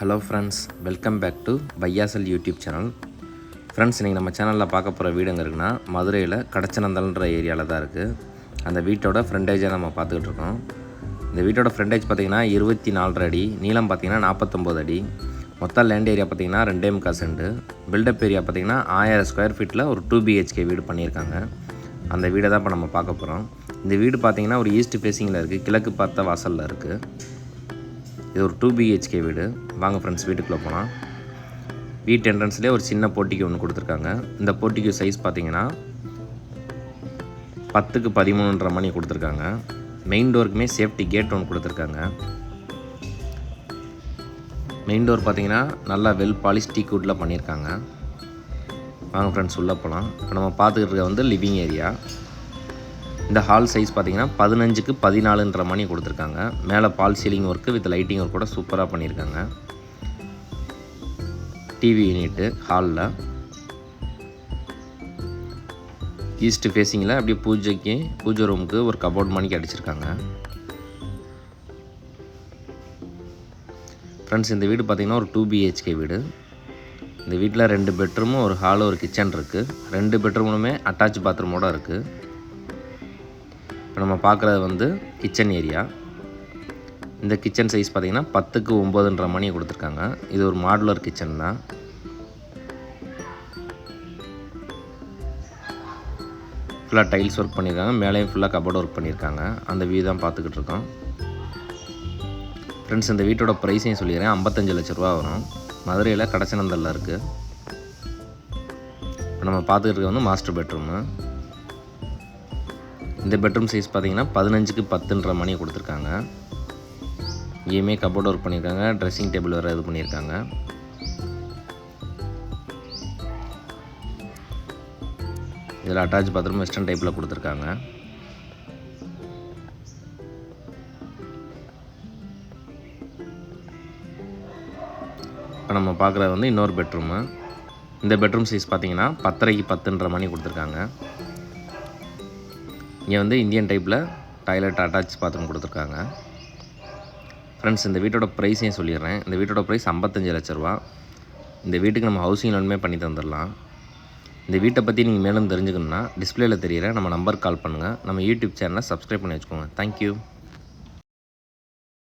Hello friends welcome back to பையாசல் YouTube channel friends இன்றைக்கி நம்ம சேனலில் பார்க்க போகிற வீடு எங்கே இருக்குன்னா மதுரையில் கடச்சநந்தல்ன்ற ஏரியாவில் தான் இருக்குது அந்த வீட்டோட ஃப்ரண்டேஜை நம்ம பார்த்துக்கிட்டு இருக்கோம். இந்த வீட்டோட ஃப்ரண்டேஜ் பார்த்திங்கன்னா இருபத்தி நாலரை அடி நீளம் பார்த்திங்கன்னா நாற்பத்தொம்போது அடி. மொத்த லேண்ட் ஏரியா பார்த்திங்கன்னா ரெண்டே முக்கா செண்டு பில்டப் ஏரியா பார்த்திங்கன்னா ஆயிரம் ஸ்கொயர் ஃபீட்டில் ஒரு டூ பிஹெச்கே வீடு பண்ணியிருக்காங்க. அந்த வீடை தான் இப்போ நம்ம பார்க்க போகிறோம் இந்த வீடு பார்த்திங்கன்னா ஒரு ஈஸ்ட் ஃபேஸிங்கில் இருக்குது கிழக்கு பார்த்த வாசலில் இருக்குது இது ஒரு டூ பிஹெச்கே வீடு. வாங்க ஃப்ரெண்ட்ஸ் வீட்டுக்குள்ளே போகலாம் வீட்டு என்ட்ரன்ஸ்லேயே ஒரு சின்ன போட்டிக்கு ஒன்று கொடுத்துருக்காங்க. இந்த போட்டிக்கு சைஸ் பார்த்தீங்கன்னா பத்துக்கு பதிமூணுன்ற மணி கொடுத்துருக்காங்க. மெயின் டோருக்குமே சேஃப்டி கேட் ஒன்று கொடுத்துருக்காங்க. மெயின் டோர் பார்த்தீங்கன்னா நல்லா வெல் பாலிஷ் டீ பண்ணியிருக்காங்க. வாங்க ஃப்ரெண்ட்ஸ் உள்ளே போகலாம் இப்போ நம்ம பார்த்துக்கிட்டு இருக்க வந்து லிவிங் ஏரியா இந்த ஹால் சைஸ் பார்த்திங்கன்னா பதினஞ்சுக்கு பதினாலுன்ற மணி கொடுத்துருக்காங்க. மேலே false ceiling work with lighting work கூட சூப்பராக பண்ணியிருக்காங்க. டிவி யூனிட்டு ஹாலில் ஈஸ்ட் ஃபேஸிங்கில் அப்படியே பூஜைக்கு பூஜை ரூமுக்கு ஒரு கபோர்ட் மணிக்கு அடிச்சிருக்காங்க. ஃப்ரெண்ட்ஸ் இந்த வீடு பார்த்திங்கன்னா ஒரு டூ பிஹெச்கே வீடு. இந்த வீட்டில் ரெண்டு பெட்ரூமும் ஒரு ஹாலும் ஒரு கிச்சன் இருக்குது ரெண்டு பெட்ரூமுமே அட்டாச் பாத்ரூமோடு இருக்குது இப்போ நம்ம பார்க்குறது வந்து கிச்சன் ஏரியா இந்த கிச்சன் சைஸ் பார்த்திங்கன்னா பத்துக்கு ஒம்போதுன்ற மணி கொடுத்துருக்காங்க. இது ஒரு மாடுலர் கிச்சன் தான். ஃபுல்லாக டைல்ஸ் ஒர்க் பண்ணியிருக்காங்க. மேலேயும் ஃபுல்லாக கபோர்ட் ஒர்க் பண்ணியிருக்காங்க. அந்த வியூ தான் பார்த்துக்கிட்டு இருக்கோம். ஃப்ரெண்ட்ஸ் இந்த வீட்டோட ப்ரைஸையும் சொல்லிடுறேன் ஐம்பத்தஞ்சு லட்ச ரூபா வரும். மதுரையில் கடச்சனந்தலில் இருக்குது இப்போ நம்ம பார்த்துக்கிட்டு இருக்க வந்து மாஸ்டர் பெட்ரூமு இந்த பெட்ரூம் சைஸ் பார்த்திங்கன்னா பதினஞ்சுக்கு பத்துன்ற மணி கொடுத்துருக்காங்க. இங்கேயுமே கபோர்ட் ஒர்க் பண்ணியிருக்காங்க ட்ரெஸ்ஸிங் டேபிள் வேறு இது பண்ணியிருக்காங்க. இதில் அட்டாச் பாத்ரூம் வெஸ்டர்ன் டைப்பில் கொடுத்துருக்காங்க. இப்போ நம்ம பார்க்குறது வந்து இன்னொரு பெட்ரூமு இந்த பெட்ரூம் சைஸ் பார்த்தீங்கன்னா பத்தரைக்கு பத்துன்ற மணி கொடுத்துருக்காங்க. இங்கே வந்து இந்தியன் டைப்பில் டாய்லெட் அட்டாச் பாத்ரூம் கொடுத்துருக்காங்க. ஃப்ரெண்ட்ஸ் இந்த வீட்டோட ப்ரைஸையும் சொல்லிடுறேன்? இந்த வீட்டோட ப்ரைஸ் ஐம்பத்தஞ்சு லட்ச ரூபா. இந்த வீட்டுக்கு நம்ம ஹவுசிங் லோனுமே பண்ணி தந்துடலாம். இந்த வீட்டை பற்றி நீங்கள் மேலும் தெரிஞ்சுக்கணுன்னா டிஸ்பிளேயில் தெரியிற நம்ம நம்பர் கால் பண்ணுங்கள் நம்ம யூடியூப் சேனலை சப்ஸ்கிரைப் பண்ணி வச்சுக்கோங்க. தேங்க்யூ